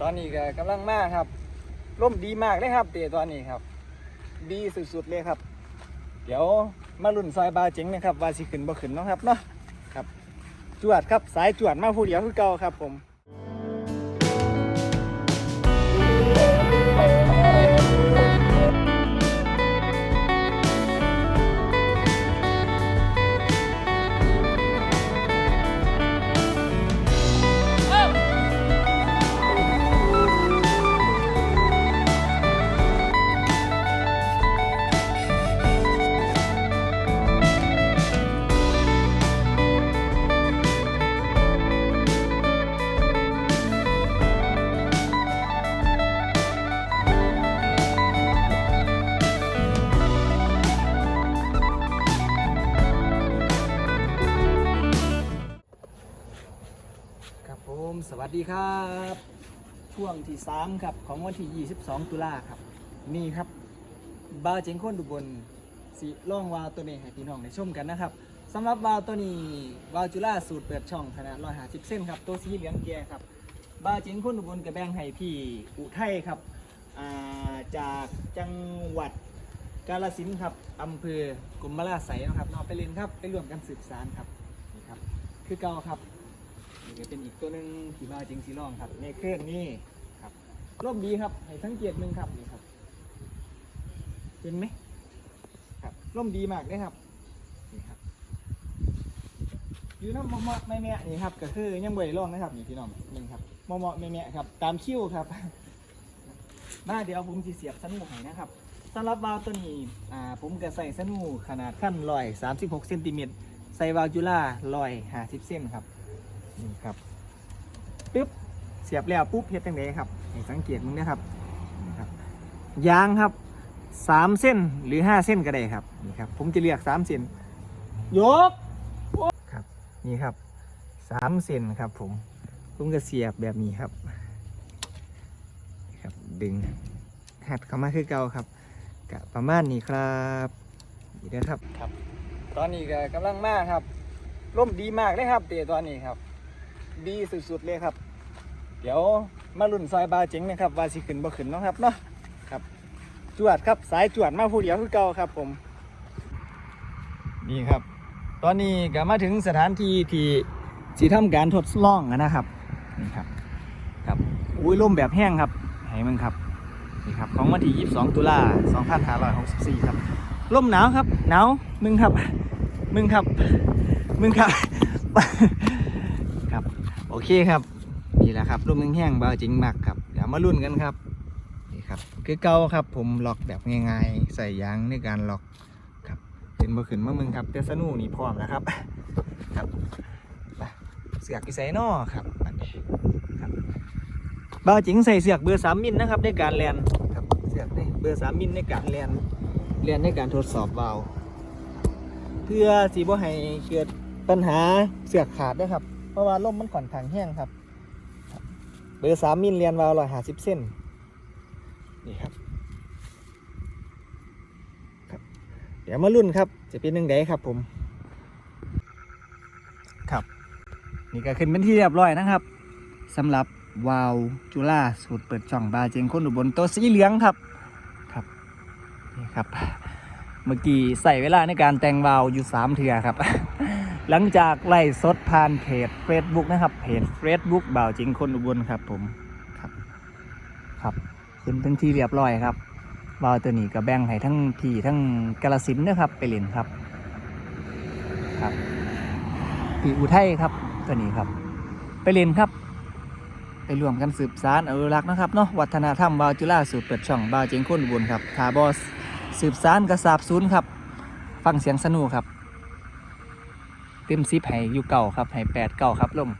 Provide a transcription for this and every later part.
ตอนนี้ก็กำลังมากครับร่มดีมากเลยครับเตะตอนนี้ครับ ดีสุดๆเลยครับ เดี๋ยวมาลุ่นซอยบาเจ๋งนะครับว่าสิขึ้นบ่ขึ้นเนาะครับเนาะครับ จวดครับสายจวดมาผู้เดียวคือเก่าครับผม ดีครับ ช่วงที่ 3 ครับ ของวันที่ 22 ตุลาครับ นี่ครับบาเจงคนดุบนสีล่องวาวตัวนี้ให้พี่น้องได้ชมกันนะครับสำหรับวาวตัวนี้วาวจุฬาสูตรเปิดช่องขนาด150เส้นครับ ตัวสีเหลืองแก่ครับ บาเจงคนดุบนกระแบงให้พี่อุทัยครับาจากจังหวัดกาฬสินครับอำเภอกุมภาลาไสนะครับนอกไปเรียนครับไปร่วมกันสืบสารครับนี่ครับ คือเก่าครับ นี่ก็เป็นอีกตัวหนึ่งที่มาจริงสีร่องครับในเครื่องนี้ครับร่มดีครับ ให้สังเกตหนึ่งครับนี่ครับเห็นไหมครับร่มดีมากเลยครับนี่ครับอยู่น้ำมะมะแม่แม่นี่ครับก็คือยังบ่ได้ร่องนะครับนี่พี่น้องนี่ครับมะมะแม่แม่ครับ ตามคิ้วครับมาเดี๋ยวผมจะเสียบสนุให้นะครับสำหรับวาล์วตัวนี้อ่าผมก็ใส่สนุขนาดขั้นลอย36เซนติเมตรใส่วาล์วจุฬาลอย50เซนครับ นี่ครับปึ๊บเสียบแล้วปุ๊บเฮ็ดจังไดครับให้สังเกตมึงนะครับนี่ครับ ยางครับสามเส้นหรือห้าเส้นก็ได้ครับนี่ครับ ผมจะเรียกสามเส้นยกครับนี่ครับสามเส้นครับ ผมผมก็เสียบแบบนี้ครับนี่ครับ ดึงหัดเข้ามาคือเก่าครับกะประมาณนี้ครับนี่นะครับครับ ตอนนี้ก็กำลังมากครับร่มดีมากเลยครับเตะตอนนี้ครับ ดีสุดๆเลยครับ เดี๋ยวมาลุ่นซอยบาเจ๋งนะครับว่าสิขึ้นบ่ขึ้นเนาะครับเนาะครับ จวดครับสายจวดมาผู้เดียวคือเก่าครับ ผมนี่ครับ ตอนนี้ก็มาถึงสถานที่ที่สิทำการทดลองนะครับนี่ครับครับอุ้ยลมแบบแห้งครับให้มึงครับนี่ครับของวันที่ 22 ตุลา2564 ครับลมหนาวครับหนาวมึงครับ มึงครับ มึงครับ อเคครับนี่แหละครับลมแห้งๆเบาจริงมากครับเดี๋ยวมาลุ้นกันครับนี่ครับคือเก่าครับผมล็อกแบบง่ายๆ ใส่ยางในการล็อกครับเป็นบ่ขึ้นมามึงครับแต่สนูนี่พร้อมแล้วครับครับไปเสือกอีไซนอครับอันนี้ครับเบาจริงใส่เสือกเบอร์สามมิลนะครับในการแลนครับเสือกนี่เบอร์สามมิลในการแลนแลนในการทดสอบเบาเพื่อสีบ่ให้เกิดปัญหาเสือกขาดนะครับ เพราะว่าลมมันค่อนขางแห้งครับ เบอร์สามมิลเรียนวาลอยห้าสิบเส้นนี่ครับครับ เดี๋ยวมารุ่นครับ จะเป็นหนึ่งไดครับผม ครับ นี่ก็ขึ้นเป็นที่เรียบร้อยนะครับสำหรับวาล์วจุฬาสูตรเปิดช่องบาเจงคนอุบลตัวสีเหลืองครับครับนี่ครับ เมื่อกี้ใส่เวลาในการแต่งวาล์วอยู่สามเทือครับ หลังจากไล่สดผ่านเพจ Facebook นะครับ เพจ Facebook บ่าวจริงคนอุบลครับผมครับ ครับขึ้นเป็นที่เรียบร้อยครับวาวตัวนี้ก็แบ่งให้ทั้งพี่ทั้งกาลสินนะครับ ไปเล่นครับ ครับพี่อุทัยครับตัวนี้ครับ ไปเล่นครับ ไปร่วมกันสืบสารอนุรักษ์นะครับเนาะวัฒนธรรมวาวจุฬาสูตรเปิดช่องบ่าวเจงคนอุบลครับทาบอสสืบสารกระสาบศูนย์ครับ ฟังเสียงสนุกครับ เต็มซิปให้อยู่เก่าครับให้แปดเก่าครับลม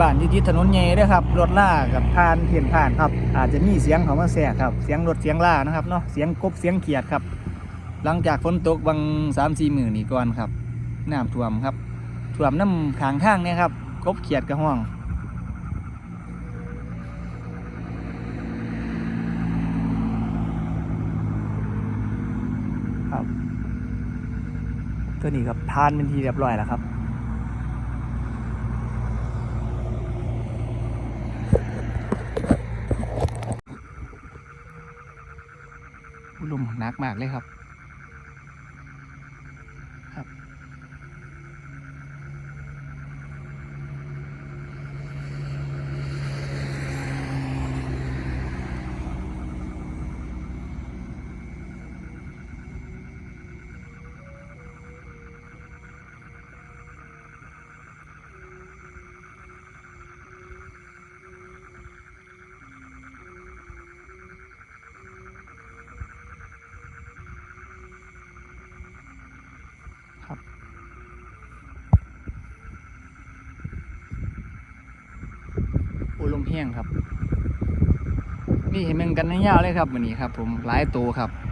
บ้านอยู่ที่ถนนใหญ่เด้วยครับรถล่ากับผ่านเพียนผ่านครับ อาจจะมีเสียงของมาแสกครับ เสียงรถเสียงล่านะครับเนาะเสียงกบเสียงเขียดครับ หลังจากฝนตกบางสามสี่หมื่นนี่ก่อนครับน้ำท่วมครับถ่วมน้ำขางทางเนี่ยครับกบเขียดกระห้องครับตัวนี้ครับทานเป็นทีเรียบร้อยแล้วครับ ลมหนักมากเลยครับครับ ห้งครับ นี่เห็นแมงกันยาวเลยครับวันนี้ครับ ผมหลายตัวครับ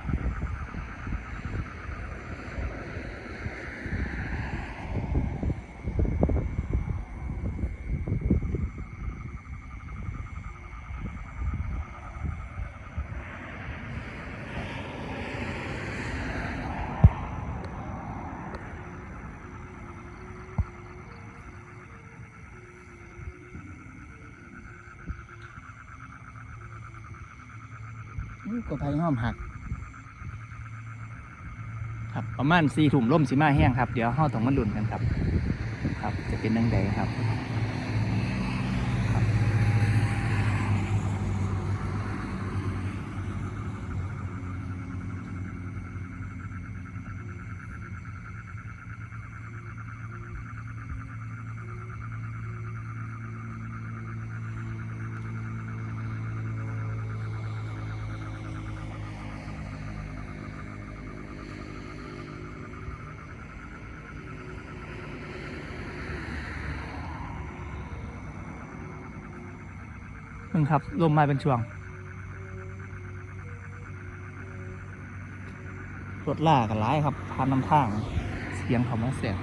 กบไผ่ห้อมหัก ครับประมาณสี่ถุ่มล่มสีมาแห้งครับ เดี๋ยวห้อต้องมาดุนกันครับ ครับ จะเป็นนังใดครับ มึงครับลมมาเป็นช่วงรถล่ากันร้ายครับพานนำทาง เสียงเขามาเสียง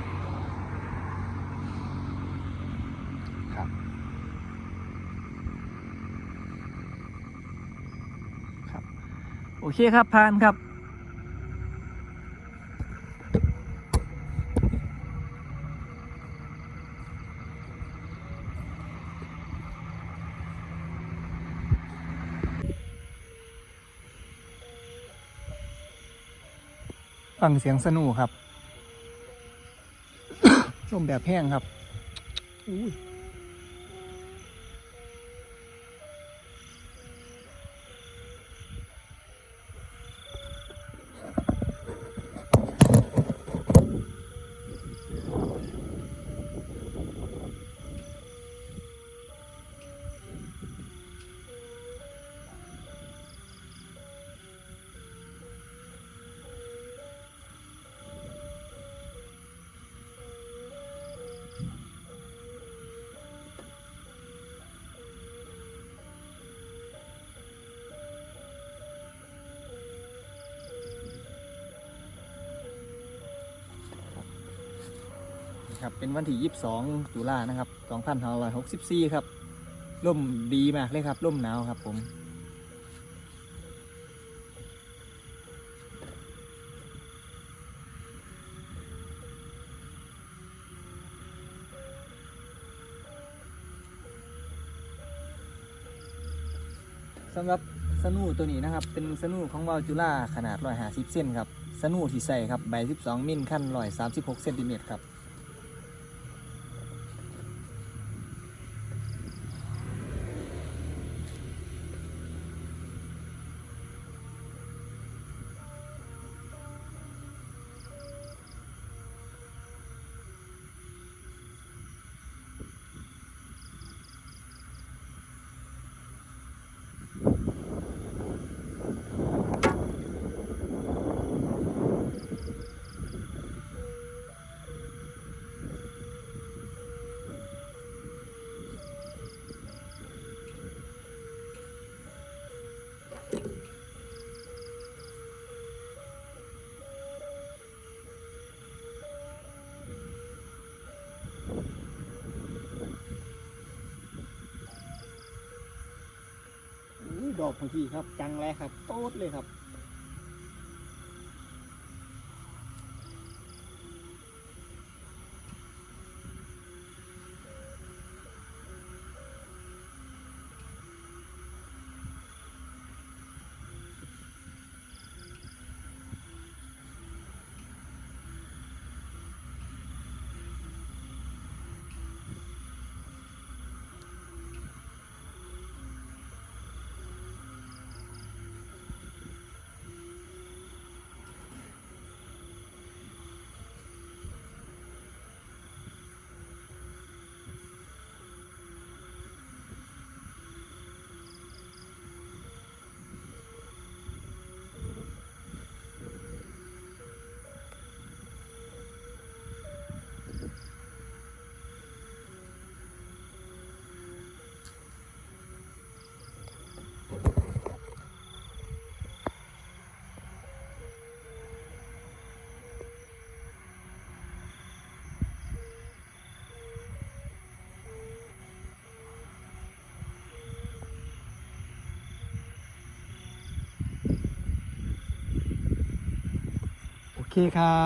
ครับ ครับ โอเคครับพานครับ ฟังเสียงสนุกครับ ลมแบบแห้งครับอุ้ย ครับเป็นวันที่ 22 ตุลานะครับ2564 ครับร่มดีมากเลยครับร่มหนาวครับผมสำหรับสนูตัวนี้นะครับ เป็นสนูของวาลจูล่าขนาด 150เซนครับสนูที่ใส่ครับใบ 12 มิลขั้น136เซนติเมตรครับ ดอกเมื่อกี้ครับจังเลยครับโต๊ดเลยครับ เคครั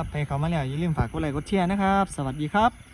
บ ไปเขามาแล้วอย่าลืมฝากกดไลค์กดแชร์นะครับ สวัสดีครับ